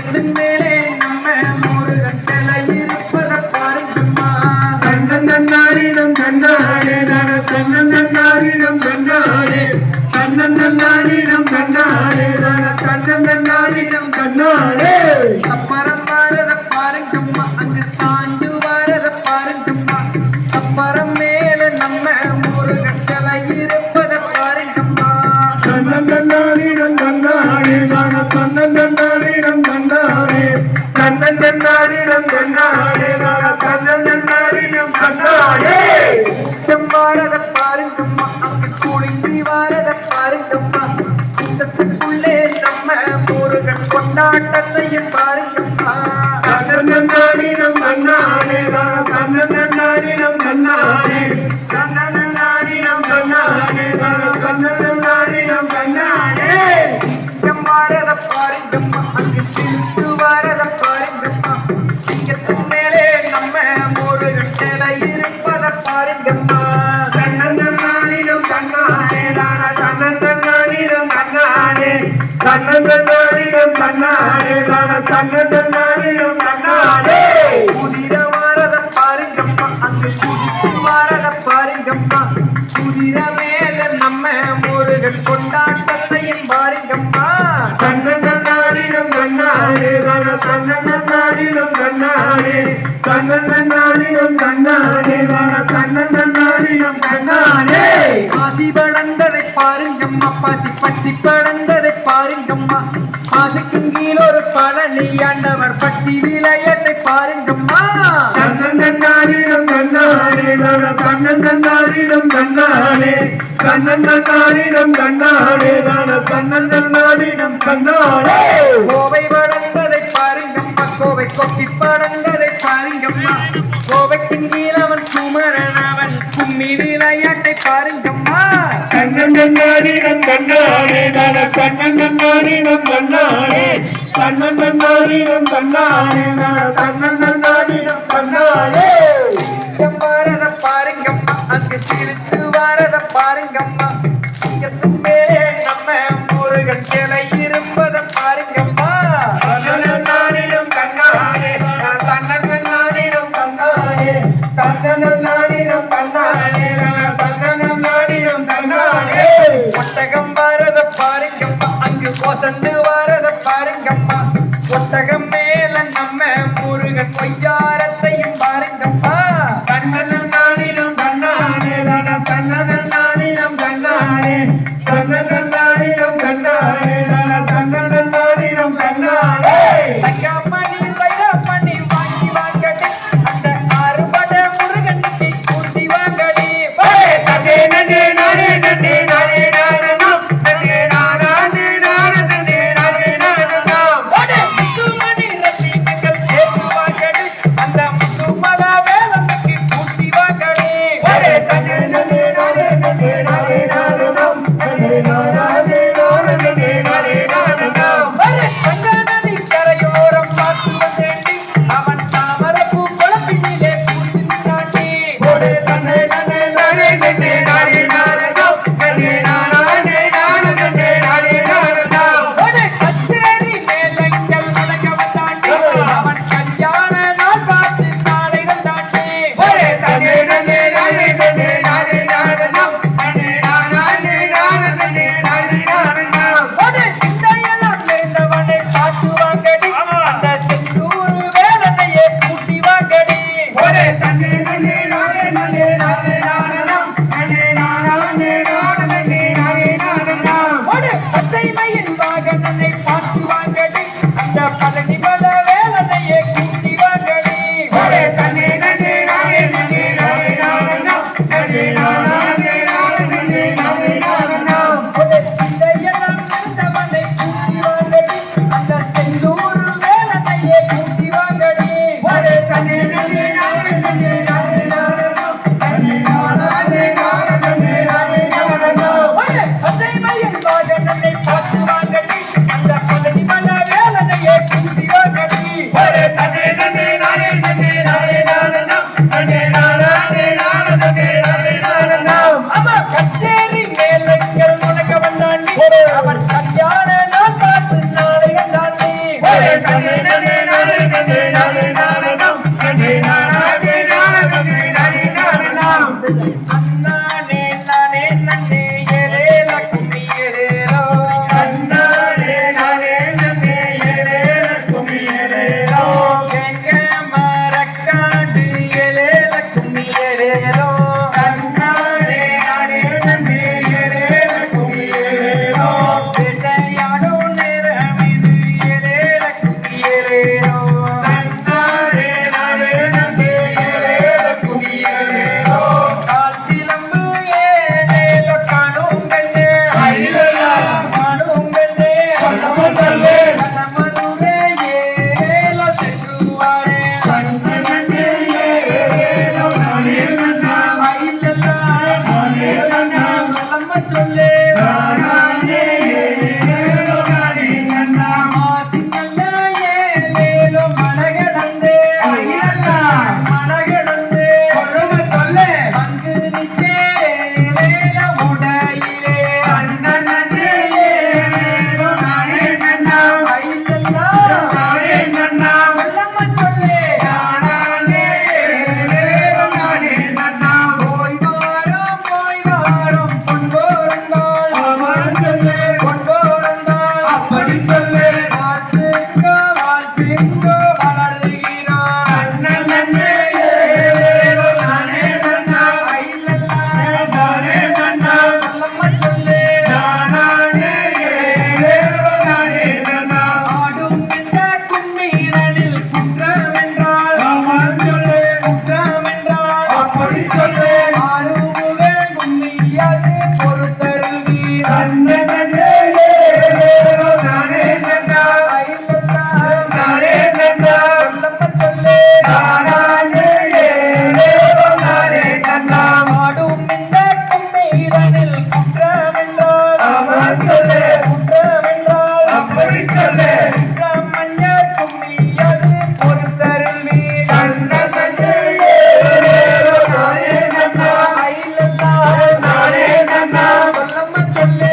Thank you. தன்னன்னாரிடம் தன்னாரே தன தன்னன்னாரிடம் செம்பாரத பாருங்கம்மா அங்கு குளிங்கி வாரத பாருங்கம்மா கூட்டத்துக்குள்ளே நம்ம முருகன் கொண்டாட்டத்தையும் பாருங்க முருகன் சிலை இருப்பத பாருங்கம்மா தன்னன்னாரிடம் தன்னாரே தன தன்னன்னாரிடம் தன்னாரே தன்னன்னாரிடம் தன்னாரே தன தன்னன்னாரிடம் தன்னாரே குதிர வாரத பாருங்கம்மா அங்கு குதித்து வாரத பாருங்கம்மா. குதிர மேல நம்ம முருகன் கொண்டாட்டத்தையும் பாசி படந்ததை பாருங்கம்மா பாசி பட்டி படந்ததை பாருங்கம்மா. பாசிக்கும் கீழ் ஒரு பழனி ஆண்டவர் பட்டி விளையாட்டை பாருங்கம்மா. தன்னன்னாரிடம் தன்னாரே தன தன்னன்னாரிடம் தன்னாரே தன்னன்னாரிடம் தன்னாரே தன தன்னன்னாரிடம் தன்னாரே கோவை படந்ததை பாருங்கம்மா கோவை கொக்கி படந்ததை பாருங்கம்மா. கும்மி விளையாட்டை பாருங்கம்மா. தன்னன்னாரிடம் தன்னாரே தன தன்னன்னாரிடம் தன்னாரே தன்னன்னாரிடம் தன்னாரே தன தன்னன்னாரிடம் தன்னாரே பாரத பாருங்கம்மா அங்கு சிரித்து வாரத பாருங்கம்மா. மேலே நம்ம முருகன் சிலை இருப்பத பாருங்கம்மா. தன்னன்னாரிடம் தன்னாரே தன தன்னன்னாரிடம் அங்கு வரத பாருங்கப்பா. பாருங்கம்மா ஒட்டகம் மேல நம்ம முருகன் பொய்யா Dale.